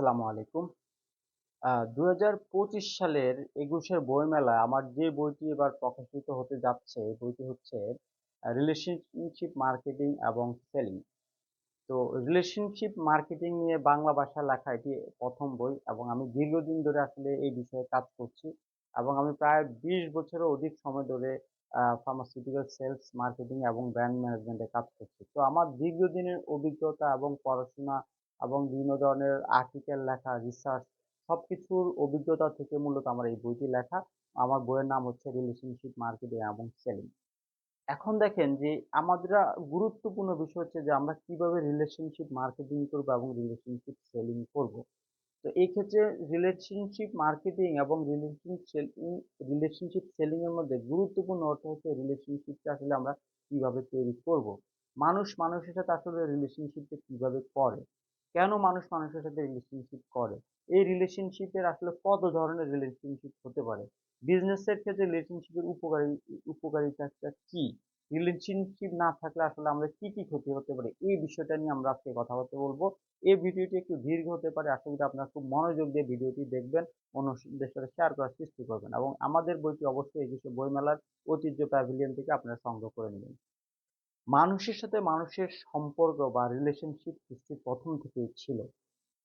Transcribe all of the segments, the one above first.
আসসালামু আলাইকুম। দুই হাজার পঁচিশ সালের একুশের বইমেলায় আমার যে বইটি এবার প্রকাশিত হতে যাচ্ছে বইটি হচ্ছে রিলেশনশিপ মার্কেটিং এবং সেলিং তো রিলেশনশিপ মার্কেটিং নিয়ে বাংলা ভাষায় লেখা এটি প্রথম বই এবং আমি দীর্ঘদিন ধরে আসলে এই বিষয়ে কাজ করছি এবং আমি প্রায় বিশ বছরের অধিক সময় ধরে ফার্মাসিউটিক্যাল সেলস মার্কেটিং এবং ব্র্যান্ড ম্যানেজমেন্টে কাজ করছি। তো আমার দীর্ঘদিনের অভিজ্ঞতা এবং পড়াশোনা এবং বিভিন্ন ধরনের আর্টিকেল লেখা রিসার্চ সব কিছুর অভিজ্ঞতা থেকে মূলত আমার এই বইটি লেখা। আমার বইয়ের নাম হচ্ছে রিলেশনশিপ মার্কেটিং এবং সেলিং এখন দেখেন যে আমাদের গুরুত্বপূর্ণ বিষয় হচ্ছে যে আমরা কীভাবে রিলেশনশিপ মার্কেটিং করব এবং রিলেশনশিপ সেলিং করব। তো এই ক্ষেত্রে রিলেশনশিপ মার্কেটিং এবং রিলেশনশিপ সেলিং রিলেশনশিপ সেলিং এর মধ্যে গুরুত্বপূর্ণ অর্থ হচ্ছে রিলেশনশিপটা আসলে আমরা কীভাবে তৈরি করব। মানুষ মানুষের সাথে আসলে রিলেশনশিপটা কীভাবে করে? কেন মানুষ মানুষের সাথে রিলেশনশিপ করে? এই রিলেশনশিপের আসলে কত ধরনের রিলেশনশিপ হতে পারে? বিজনেসের ক্ষেত্রে রিলেশনশিপের উপকারী, উপকারিতাটা কি? রিলেশনশিপ না থাকলে আসলে আমরা কি কি ক্ষতি হতে পারে? এই বিষয়টা নিয়ে আমরা আজকে কথা বলতে বলব। এই ভিডিওটি একটু দীর্ঘ হতে পারে। আশা করি আপনারা খুব মনোযোগ দিয়ে ভিডিওটি দেখবেন, অন্যদের সাথে শেয়ার করার চেষ্টা করবেন এবং আমাদের বইটি অবশ্যই একুশে বইমেলার ঐতিহ্য প্যাভিলিয়ন থেকে আপনারা সংগ্রহ করে নেবেন। মানুষের সাথে মানুষের সম্পর্ক বা রিলেশনশিপ সৃষ্টি প্রথম থেকেই ছিল।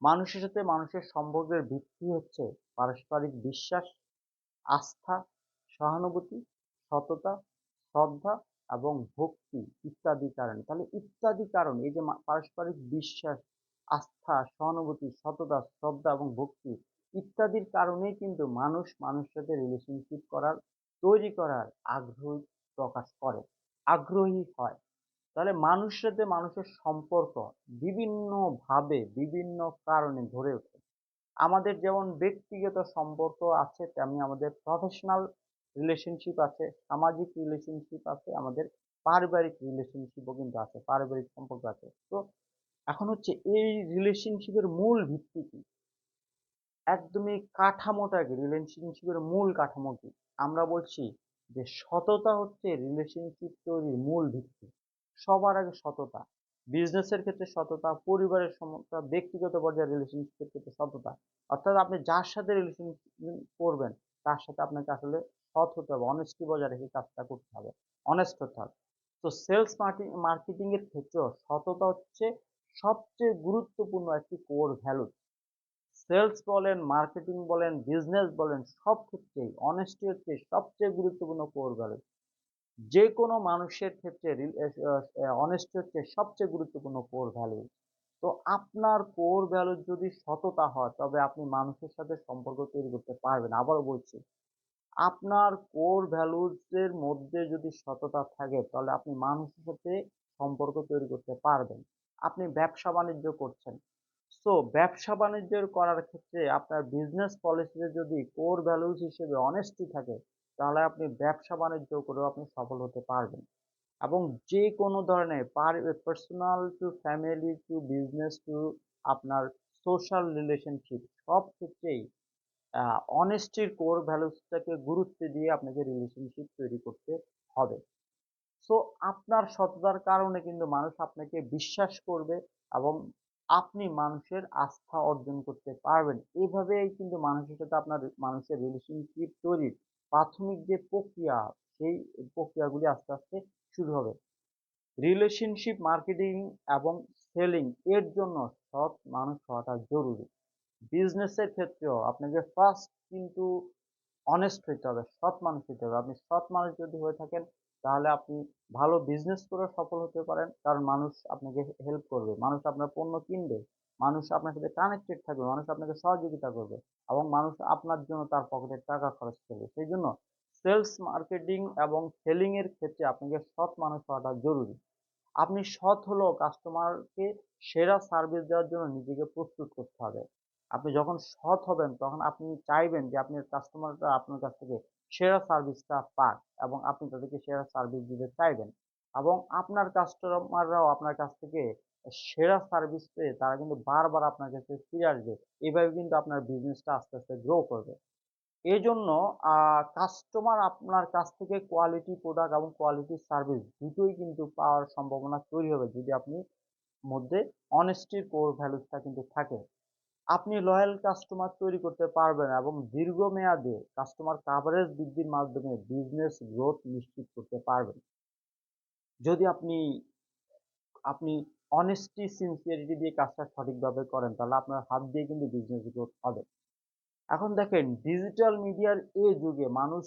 মানুষের সাথে মানুষের সম্পর্কের ভিত্তি হচ্ছে পারস্পরিক বিশ্বাস, আস্থা, সহানুভূতি, সততা, শ্রদ্ধা এবং ভক্তি ইত্যাদি কারণে। তাহলে ইত্যাদি কারণ এই যে পারস্পরিক বিশ্বাস, আস্থা, সহানুভূতি, সততা, শ্রদ্ধা এবং ভক্তি ইত্যাদির কারণেই কিন্তু মানুষ মানুষের সাথে রিলেশনশিপ করার, তৈরি করার আগ্রহ প্রকাশ করে। আগ্রহী হয়। তাহলে মানুষের সাথে মানুষের সম্পর্ক বিভিন্নভাবে, বিভিন্ন কারণে গড়ে ওঠে। আমাদের যেমন ব্যক্তিগত সম্পর্ক আছে, তেমনি আমাদের প্রফেশনাল রিলেশনশিপ আছে, সামাজিক রিলেশনশিপ আছে, আমাদের পারিবারিক রিলেশনশিপও কিন্তু আছে, পারিবারিক সম্পর্ক আছে। তো এখন হচ্ছে এই রিলেশনশিপের মূল ভিত্তি কি? একদমই কাঠামোটা কি? রিলেশনশিপের মূল কাঠামো কি? আমরা বলছি যে সততা হচ্ছে রিলেশনশিপ তৈরির মূল ভিত্তি। সবার আগে সততা। বিজনেসের ক্ষেত্রে সততা, পরিবারের সমতা, ব্যক্তিগত পর্যায়ে রিলেশনশিপের ক্ষেত্রে সততা। অর্থাৎ আপনি যার সাথে রিলেশন করবেন, তার সাথে আপনাকে আসলে সৎ হতে হবে অনেস্টি বজায় রেখে কাজটা করতে হবে অনেস্ট হতে হবে। তো সেলস মার্কেটিং এর ক্ষেত্রেও সততা হচ্ছে সবচেয়ে গুরুত্বপূর্ণ একটি কোর ভ্যালু সেলস বলেন মার্কেটিং বলেন বিজনেস বলেন, সব ক্ষেত্রেই অনেস্টি হচ্ছে সবচেয়ে গুরুত্বপূর্ণ কোর ভ্যালু যে কোনো মানুষের ক্ষেত্রে অনেস্টি হচ্ছে সবচেয়ে গুরুত্বপূর্ণ কোর ভ্যালু তো আপনার কোর ভ্যালু যদি সততা হয়, তবে আপনি মানুষের সাথে সম্পর্ক তৈরি করতে পারবেন। আবারও বলছি, আপনার কোর ভ্যালুজের মধ্যে যদি সততা থাকে, তাহলে আপনি মানুষের সাথে সম্পর্ক তৈরি করতে পারবেন। আপনি ব্যবসা বাণিজ্য করছেন। সো ব্যবসা বাণিজ্য করার ক্ষেত্রে আপনার বিজনেস পলিসিতে যদি কোর ভ্যালুজ হিসেবে অনেস্টি থাকে তাহলে আপনি ব্যবসা বাণিজ্য করেও আপনি সফল হতে পারবেন। এবং যে কোনো ধরনের personal to family to business to আপনার সোশ্যাল রিলেশনশিপ সব ক্ষেত্রেই অনেস্টির কোর ভ্যালুসটাকে গুরুত্ব দিয়ে আপনাকে রিলেশনশিপ তৈরি করতে হবে। সো আপনার সততার কারণে কিন্তু মানুষ আপনাকে বিশ্বাস করবে এবং আপনি মানুষের আস্থা অর্জন করতে পারবেন। এইভাবেই কিন্তু মানুষের সাথে আপনার মানুষের রিলেশনশিপ তৈরির প্রাথমিক যে প্রক্রিয়া, সেই প্রক্রিয়াগুলি আস্তে আস্তে শুরু হবে। রিলেশনশিপ মার্কেটিং এবং সেলিং এর জন্য সৎ মানুষ হওয়াটা জরুরি। বিজনেসের ক্ষেত্রেও আপনাকে ফার্স্ট কিন্তু অনেস্ট হইতে হবে, সৎ মানুষ হইতে হবে। আপনি সৎ মানুষ যদি হয়ে থাকেন তাহলে আপনি ভালো বিজনেস করে সফল হতে পারেন। কারণ মানুষ আপনাকে হেল্প করবে। মানুষ আপনার পণ্য কিনবে। মানুষ আপনার সাথে কানেক্টেড থাকবে। মানুষ আপনাকে সহযোগিতা করবে এবং মানুষ আপনার জন্য তার পকেটের টাকা খরচ করবে। সেই জন্য সেলস মার্কেটিং এবং সেলিং এর ক্ষেত্রে আপনাকে সৎ মানুষ হওয়াটা জরুরি। আপনি সৎ হলেও কাস্টমারকে সেরা সার্ভিস দেওয়ার জন্য নিজেকে প্রস্তুত করতে হবে। আপনি যখন সৎ হবেন, তখন আপনি চাইবেন যে আপনার কাস্টমাররা আপনার কাছ থেকে সেরা সার্ভিসটা পাক এবং আপনি তাদেরকে সেরা সার্ভিস দিতে চাইবেন এবং আপনার কাস্টমাররাও আপনার কাছ থেকে সেরা সার্ভিস পেয়ে তারা কিন্তু বারবার আপনার কাছে ফিরে আসবে। এভাবে কিন্তু আপনার বিজনেসটা আস্তে আস্তে গ্রো করবে। এই জন্য কাস্টমার আপনার কাছ থেকে কোয়ালিটি প্রোডাক্ট এবং কোয়ালিটি সার্ভিস দুটোই কিন্তু পাওয়ার সম্ভাবনা তৈরি হবে যদি আপনি মধ্যে অনেস্টির কোর ভ্যালুসটা কিন্তু থাকে। আপনি লয়াল কাস্টমার তৈরি করতে পারবেন এবং দীর্ঘমেয়াদে কাস্টমার কাভারেজ বৃদ্ধির মাধ্যমে বিজনেস গ্রোথ নিশ্চিত করতে পারবেন। যদি আপনি আপনি অনেস্টি সিনসিয়ারিটি দিয়ে কাজটা সঠিকভাবে করেন, তাহলে আপনার হাত দিয়ে কিন্তু বিজনেস গ্রোথ হবে। এখন দেখেন ডিজিটাল মিডিয়ার এই যুগে মানুষ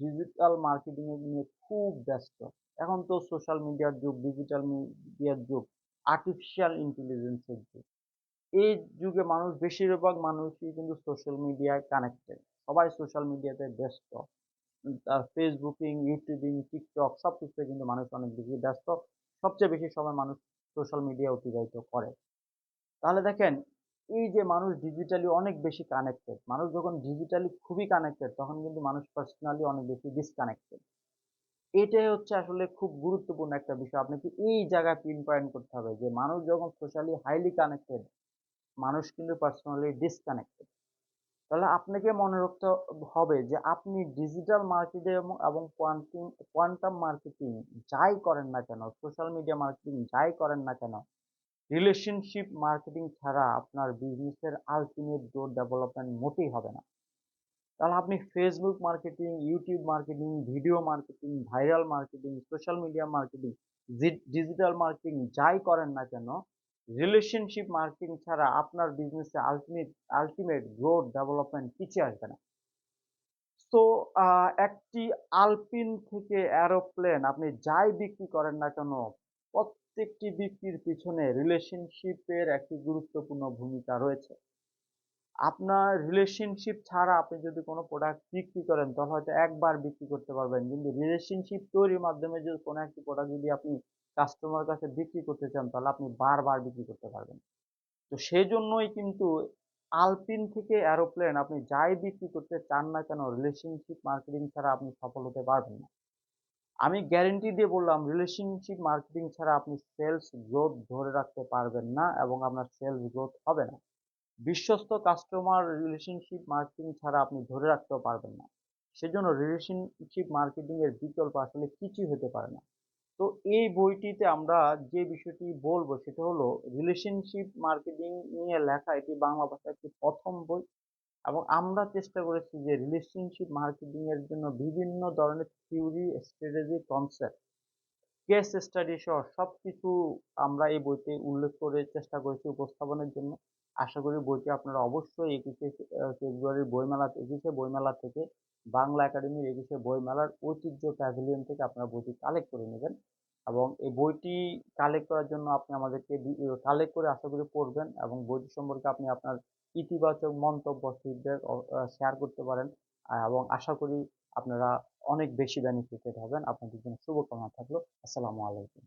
ডিজিটাল মার্কেটিং এ নিয়ে খুব ব্যস্ত। এখন তো সোশ্যাল মিডিয়ার যুগ ডিজিটাল মিডিয়ার যুগ আর্টিফিশিয়াল ইন্টেলিজেন্সের যুগ। এই যুগে মানুষ বেশিরভাগ মানুষই কিন্তু সোশ্যাল মিডিয়ায় কানেক্টেড সবাই সোশ্যাল মিডিয়াতে ব্যস্ত। তার ফেসবুকিং, ইউটিউবিং, টিকটক সব কিছুতে কিন্তু মানুষ অনেক বেশি ব্যস্ত। সবচেয়ে বেশি সময় মানুষ সোশ্যাল মিডিয়া অতিবাহিত করে। তাহলে দেখেন, এই যে মানুষ ডিজিটালি অনেক বেশি কানেক্টেড মানুষ যখন ডিজিটালি খুবই কানেক্টেড তখন কিন্তু মানুষ পার্সোনালি অনেক বেশি ডিসকানেক্টেড এটাই হচ্ছে আসলে খুব গুরুত্বপূর্ণ একটা বিষয়। আপনাকে এই জায়গায় পিন পয়েন্ট করতে হবে যে, মানুষ যখন সোশ্যালি হাইলি কানেক্টেড মানুষ কিন্তু পার্সোনালি ডিসকানেক্টেড তাহলে আপনাকে মনে রাখতে হবে যে আপনি ডিজিটাল মার্কেটিং এবং কোয়ান্টিং কোয়ান্টাম মার্কেটিং যাই করেন না কেন সোশ্যাল মিডিয়া মার্কেটিং যাই করেন না কেন রিলেশনশিপ মার্কেটিং ছাড়া আপনার বিজনেসের আলটিমেট গ্রোথ ডেভেলপমেন্ট মোটেই হবে না। তাহলে আপনি Facebook marketing YouTube marketing video marketing viral marketing social media marketing digital marketing যাই করেন না কেন রিলেশনশিপ মার্কেটিং ছাড়া আপনার বিজনেসে আলটিমেট আলটিমেট গ্রোথ ডেভেলপমেন্ট পিছিয়ে আসবে না। তো একটি আলপিন থেকে অ্যারোপ্লেন আপনি যাই বিক্রি করেন না কেন, প্রত্যেকটি বিক্রির পিছনে রিলেশনশিপের একটি গুরুত্বপূর্ণ ভূমিকা রয়েছে। আপনার রিলেশনশিপ ছাড়া আপনি যদি কোনো প্রোডাক্ট বিক্রি করেন, তাহলে হয়তো একবার বিক্রি করতে পারবেন। কিন্তু রিলেশনশিপ তৈরির মাধ্যমে যদি কোনো একটি প্রোডাক্ট যদি আপনি কাস্টমার কাছে বিক্রি করতে চান, তাহলে আপনি বারবার বিক্রি করতে পারবেন। তো সেই জন্যই কিন্তু আলপিন থেকে অ্যারোপ্লেন আপনি যাই বিক্রি করতে চান না কেন রিলেশনশিপ মার্কেটিং ছাড়া আপনি সফল হতে পারবেন না। আমি গ্যারেন্টি দিয়ে বললাম রিলেশনশিপ মার্কেটিং ছাড়া আপনি সেলস গ্রোথ ধরে রাখতে পারবেন না এবং আপনার সেলস গ্রোথ হবে না। বিশ্বস্ত কাস্টমার রিলেশনশিপ মার্কেটিং ছাড়া আপনি ধরে রাখতেও পারবেন না। সেজন্য রিলেশনশিপ মার্কেটিং এর বিকল্প আসলে কিছুই হতে পারে না। তো এই বইটিতে আমরা যে বিষয়টি বলব সেটা হলো রিলেশনশিপ মার্কেটিং নিয়ে লেখা এটি বাংলা ভাষার একটি প্রথম বই এবং আমরা চেষ্টা করেছি যে রিলেশনশিপ মার্কেটিং এর জন্য বিভিন্ন ধরনের theory strategy concept case study সহ সবকিছু আমরা এই বইতে উল্লেখ করে চেষ্টা করেছি উপস্থাপনের জন্য। আশা করি বইটি আপনারা অবশ্যই একুশে ফেব্রুয়ারির বইমেলা, একুশে বইমেলা থেকে বাংলা একাডেমির একুশে বইমেলার ঐতিহ্য প্যাভিলিয়ন থেকে আপনারা বইটি কালেক্ট করে নেবেন। এবং এই বইটি কালেক্ট করার জন্য আপনি আমাদেরকে কালেক্ট করে আশা করি পড়বেন এবং বইটি সম্পর্কে আপনি আপনার ইতিবাচক মন্তব্য ফিডব্যাক শেয়ার করতে পারেন। এবং আশা করি আপনারা অনেক বেশি বেনিফিটেড হবেন। আপনাদের জন্য শুভকামনা থাকল। আসসালামু আলাইকুম।